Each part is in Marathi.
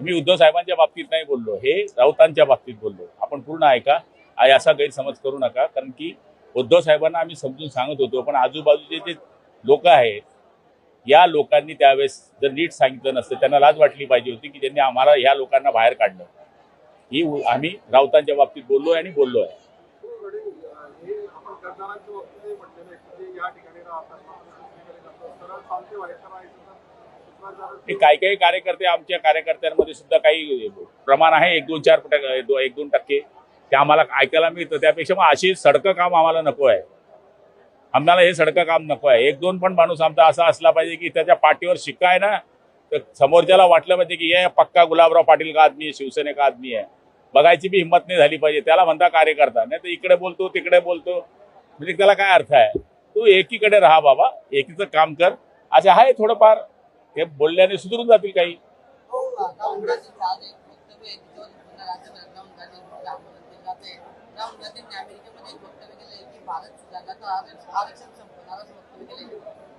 मी उद्धव साहेबांच्या बाबतीत नाही बोललो हे राऊतांच्या बाबतीत बोललो. आपण पूर्ण ऐका असा गैरसमज करू नका कारण की उद्धव साहेबांना आम्ही समजून सांगत होतो पण आजूबाजूचे जे लोक आहेत या लोकांनी त्यावेळेस जर नीट सांगितलं नसतं त्यांना लाज वाटली पाहिजे होती की त्यांनी आम्हाला ह्या लोकांना बाहेर काढलं. ही आम्ही राऊतांच्या बाबतीत बोललो आहे आणि बोललो आहे या ठिकाणी काही काही कार्यकर्ते आमच्या कार्यकर्त्यांमध्ये सुद्धा काही प्रमाण आहे. एक दोन चार एक दोन टक्के. ते आम्हाला ऐकायला मिळतं. त्यापेक्षा मग अशी सडकं काम आम्हाला नको आहे. आम्हाला हे सडकं काम नको आहे. एक दोन पण माणूस आमचा असा असला पाहिजे की त्याच्या पाठीवर शिक्का आहे ना तर समोरच्याला वाटलं पाहिजे की हे पक्का गुलाबराव पाटील का आदमी आहे शिवसेने का आदमी आहे. बघायची बी हिंमत नाही झाली पाहिजे. त्याला म्हणता कार्यकर्ता. नाही तर इकडे बोलतो तिकडे बोलतो. म्हणजे त्याला काय अर्थ आहे? तू एकीकडे राहा बाबा. एकीचं काम कर. असं आहे थोडंफार. हे बोलल्याने सुधरून जातील काही. हो,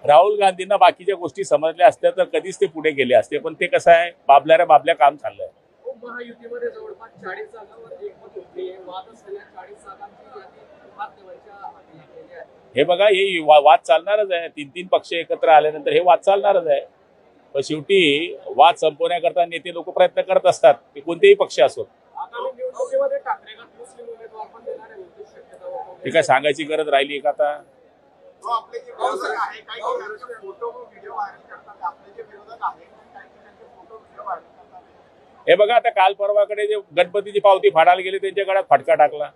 राहुल गांधींनी बाकीच्या गोष्टी समजल्या असत्या तर कधीच ते पुढे गेले असते पण ते कसं आहे? बाबल्याऱ्या बाबल्या काम चाललंय. हो, महायुतीमध्ये जवळपास चाळीस जागांवर एकमत होते वाद असलेल्या चाळीस जागांची यादी माध्यमांच्या हाती लागलेली आहे. हे बघा हे वा- वाद चालणारच आहे. तीन तीन पक्ष एकत्र आल्यानंतर हे वाद चालणारच आहे. पण शेवटी वाद संपवण्याकरता नेते लोक प्रयत्न करत असतात ते कोणतेही पक्ष असो. ते काय सांगायची गरज राहिली का आता? करतात. हे बघा आता काल परवाकडे जे गणपतीची पावती फाडायला गेले त्यांच्या गळ्यात फटका टाकला.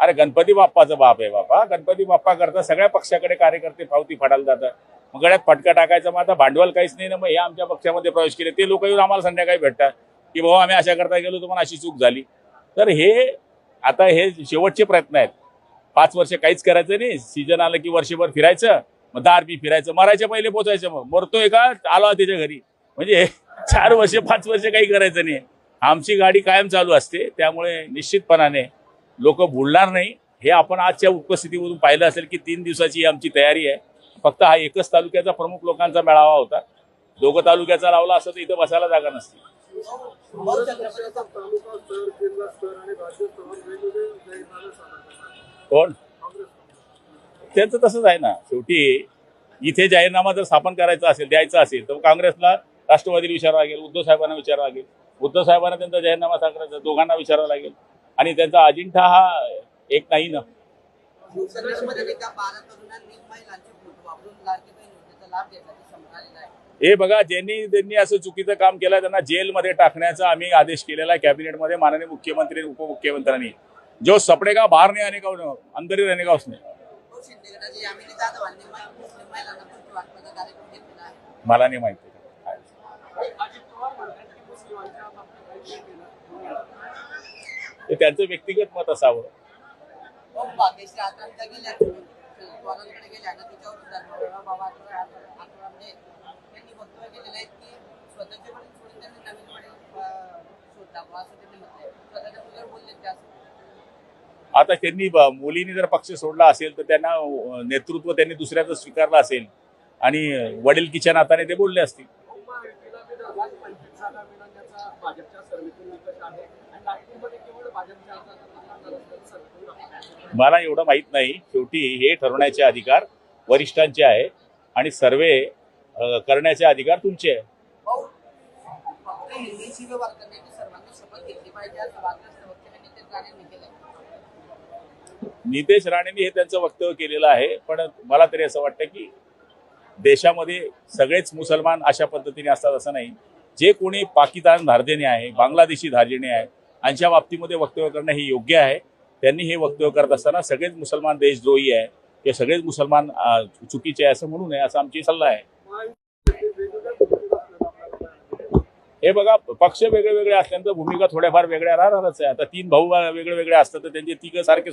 अरे गणपती बाप्पाचं बाप आहे बापा. गणपती बाप्पा करता सगळ्या पक्षाकडे कार्यकर्ते पावती फाडायला जातात. मग गळ्यात फटका टाकायचा मग आता भांडवल काहीच नाही ना मग हे आमच्या पक्षामध्ये प्रवेश केले. ते लोक येऊन आम्हाला संध्याकाळी भेटतात. की भाऊ आम्ही अशा करता गेलो तुम्हाला अशी चूक झाली. तर हे आता हे शेवटचे प्रयत्न आहेत. पाच वर्ष काहीच करायचं नाही. सीजन आलं की वर्षभर फिरायचं मग दार बी फिरायचं मरायच्या पहिले पोचायचं मग. मरतोय का? आलो त्याच्या घरी. म्हणजे चार वर्ष पाच वर्ष काही करायचं नाही. आमची गाडी कायम चालू असते. त्यामुळे निश्चितपणाने लोक बोलणार नाही. हे आपण आजच्या उपस्थितीमधून पाहिलं असेल की तीन दिवसाची आमची तयारी आहे. फक्त हा एकच तालुक्याचा प्रमुख लोकांचा मेळावा होता. दोघं तालुक्याचा लावला असं तर इथं बसायला जागा नसती. कोण? त्यांचं तसंच आहे ना. शेवटी इथे जाहीरनामा जर स्थापन करायचा असेल द्यायचा असेल तर काँग्रेसला राष्ट्रवादीला विचारावं लागेल उद्धव साहेबांना विचारावं लागेल. उद्धव साहेबांना त्यांचा जाहीरनामा साकारचा दोघांना विचारावं लागेल. आणि त्यांचा अजिंठा हा एक नाही ना हे बघा ज्यांनी त्यांनी असं चुकीचं काम केलं त्यांना जेलमध्ये टाकण्याचा आम्ही आदेश केलेला आहे कॅबिनेटमध्ये माननीय मुख्यमंत्री उपमुख्यमंत्र्यांनी. जो सपडेगा बाहेर नाही आने का उन्हें, अंदर ही रहने का उसने मला नाही माहिती. स्वतःच्या मुलीवर बोलले ते असं? आता त्यांनी मुलींनी जर पक्ष सोडला असेल तर त्यांना नेतृत्व त्यांनी दुसऱ्याचं स्वीकारलं असेल. आणि वडीलकीच्या नाताने ते बोलले असतील. जागा मिळवण्याचा भाजपच्या सर्वेतून निकष आहे. आणि नागपूरमध्ये केवळ भाजपच्या. मला एवढं माहीत नाही. शेवटी हे ठरवण्याचे अधिकार वरिष्ठांचे आहे आणि सर्वे करण्याचे अधिकार तुमचे आहे. नितेश राणेंनी हे त्यांचं वक्तव्य केलेलं आहे पण मला तरी असं वाटतं की देशामध्ये सगळेच मुसलमान अशा पद्धतीने असतात असं नाही. जे कोणी पाकिस्तान धार्जिणे आहे बांगलादेशी धार्जिणे आहे यांच्या बाबतीमध्ये वक्तव्य करणं हे योग्य आहे. त्यांनी हे वक्तव्य करत असताना सगळेच मुसलमान देशद्रोही आहे ते सगळेच मुसलमान चुकीचे आहे असं म्हणू नये असा आमची सल्ला आहे. हे बघा पक्ष वेगळे वेगळे असल्यानंतर भूमिका थोड्याफार वेगळ्या राहणारच आहे. आता तीन भाऊ वेगळे वेगळे असतात तर त्यांचे तिघ सारखे